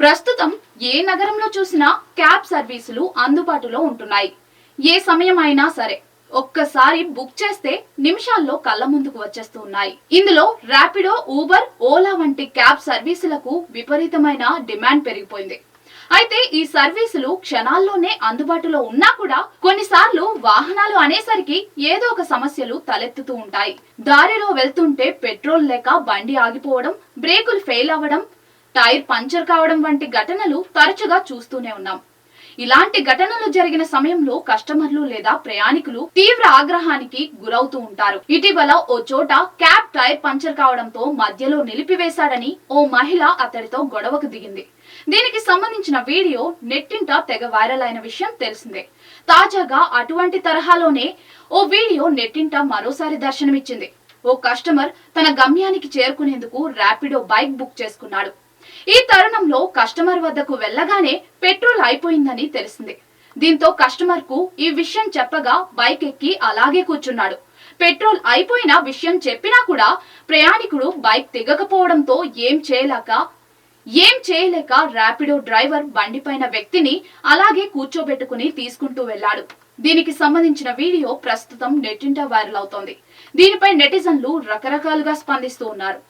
ప్రస్తుతం ఏ నగరంలో చూసినా క్యాబ్ సర్వీసులు అందుబాటులో ఉంటున్నాయి. ఏ సమయం అయినా సరే ఒక్కసారి బుక్ చేస్తే నిమిషాల్లో కళ్ళ ముందుకు వచ్చేస్తూ ఉన్నాయి. ఇందులో ర్యాపిడో ఊబర్ ఓలా వంటి క్యాబ్ సర్వీసులకు విపరీతమైన డిమాండ్ పెరిగిపోయింది. అయితే ఈ సర్వీసులు క్షణాల్లోనే అందుబాటులో ఉన్నా కూడా కొన్నిసార్లు వాహనాలు అనేసరికి ఏదో ఒక సమస్యలు తలెత్తుతూ ఉంటాయి. దారిలో వెళ్తుంటే పెట్రోల్ లేక బండి ఆగిపోవడం బ్రేకులు ఫెయిల్ అవ్వడం టైర్ పంచర్ కావడం వంటి ఘటనలు తరచుగా చూస్తూనే ఉన్నాం. ఇలాంటి ఘటనలు జరిగిన సమయంలో కస్టమర్లు లేదా ప్రయాణికులు తీవ్ర ఆగ్రహానికి గురవుతూ ఉంటారు. ఇటీవల ఓ చోట క్యాబ్ టైర్ పంచర్ కావడంతో మధ్యలో నిలిపివేశాడని ఓ మహిళ అతడితో గొడవకు దిగింది. దీనికి సంబంధించిన వీడియో నెట్టింట తెగ వైరల్ అయిన విషయం తెలిసిందే. తాజాగా అటువంటి తరహాలోనే ఓ వీడియో నెట్టింట మరోసారి దర్శనమిచ్చింది. ఓ కస్టమర్ తన గమ్యానికి చేరుకునేందుకు ర్యాపిడో బైక్ బుక్ చేసుకున్నాడు. ఈ తరుణంలో కస్టమర్ వద్దకు వెళ్ళగానే పెట్రోల్ అయిపోయిందని తెలిసింది. దీంతో కస్టమర్కు ఈ విషయం చెప్పగా బైక్ ఎక్కి అలాగే కూర్చున్నాడు. పెట్రోల్ అయిపోయిన విషయం చెప్పినా కూడా ప్రయాణికుడు బైక్ దిగకపోవడంతో ఏం చేయలేక ఏం చేయలేక ర్యాపిడో డ్రైవర్ బండిపైన వ్యక్తిని అలాగే కూర్చోబెట్టుకుని తీసుకుంటూ వెళ్ళాడు. దీనికి సంబంధించిన వీడియో ప్రస్తుతం నెట్టింట వైరల్ అవుతోంది. దీనిపై నెటిజన్లు రకరకాలుగా స్పందిస్తూ ఉన్నారు.